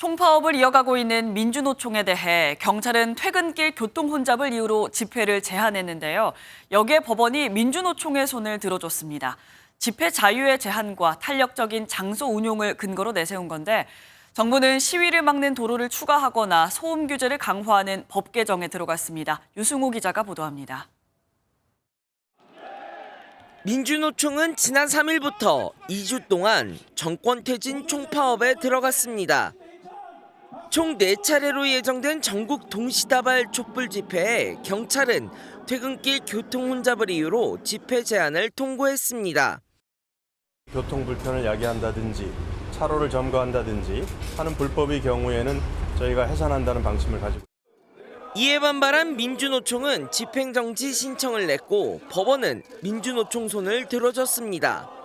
총파업을 이어가고 있는 민주노총에 대해 경찰은 퇴근길 교통 혼잡을 이유로 집회를 제한했는데요. 여기에 법원이 민주노총의 손을 들어줬습니다. 집회 자유의 제한과 탄력적인 장소 운용을 근거로 내세운 건데 정부는 시위를 막는 도로를 추가하거나 소음 규제를 강화하는 법 개정에 들어갔습니다. 유승호 기자가 보도합니다. 민주노총은 지난 3일부터 2주 동안 정권 퇴진 총파업에 들어갔습니다. 총 4차례로 예정된 전국 동시다발 촛불 집회에 경찰은 퇴근길 교통 혼잡을 이유로 집회 제한을 통고했습니다. 교통 불편을 야기한다든지 차로를 점거한다든지 하는 불법의 경우에는 저희가 해산한다는 방침을 가지고 이에 반발한 민주노총은 집행정지 신청을 냈고 법원은 민주노총 손을 들어줬습니다.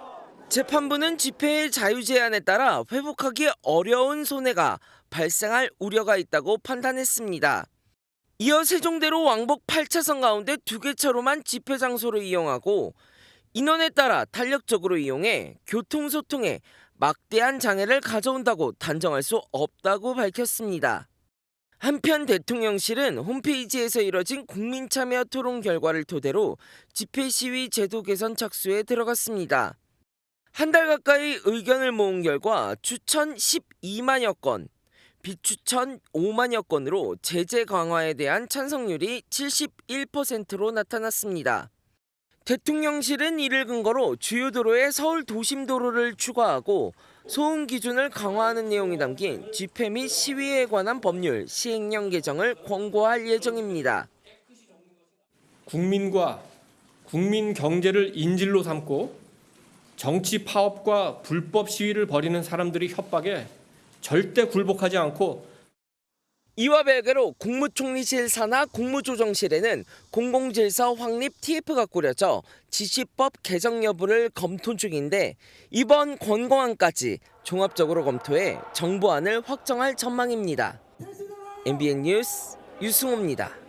재판부는 집회의 자유 제한에 따라 회복하기 어려운 손해가 발생할 우려가 있다고 판단했습니다. 이어 세종대로 왕복 8차선 가운데 두 개 차로만 집회 장소로 이용하고 인원에 따라 탄력적으로 이용해 교통 소통에 막대한 장애를 가져온다고 단정할 수 없다고 밝혔습니다. 한편 대통령실은 홈페이지에서 이뤄진 국민참여 토론 결과를 토대로 집회 시위 제도 개선 착수에 들어갔습니다. 한 달 가까이 의견을 모은 결과 추천 12만여 건, 비추천 5만여 건으로 제재 강화에 대한 찬성률이 71%로 나타났습니다. 대통령실은 이를 근거로 주요 도로에 서울 도심 도로를 추가하고 소음 기준을 강화하는 내용이 담긴 집회 및 시위에 관한 법률 시행령 개정을 권고할 예정입니다. 국민과 국민 경제를 인질로 삼고 정치 파업과 불법 시위를 벌이는 사람들이 협박에 절대 굴복하지 않고 이와 별개로 국무총리실 산하 국무조정실에는 공공질서 확립 TF가 꾸려져 지시법 개정 여부를 검토 중인데 이번 권고안까지 종합적으로 검토해 정부안을 확정할 전망입니다. MBN 뉴스 유승호입니다.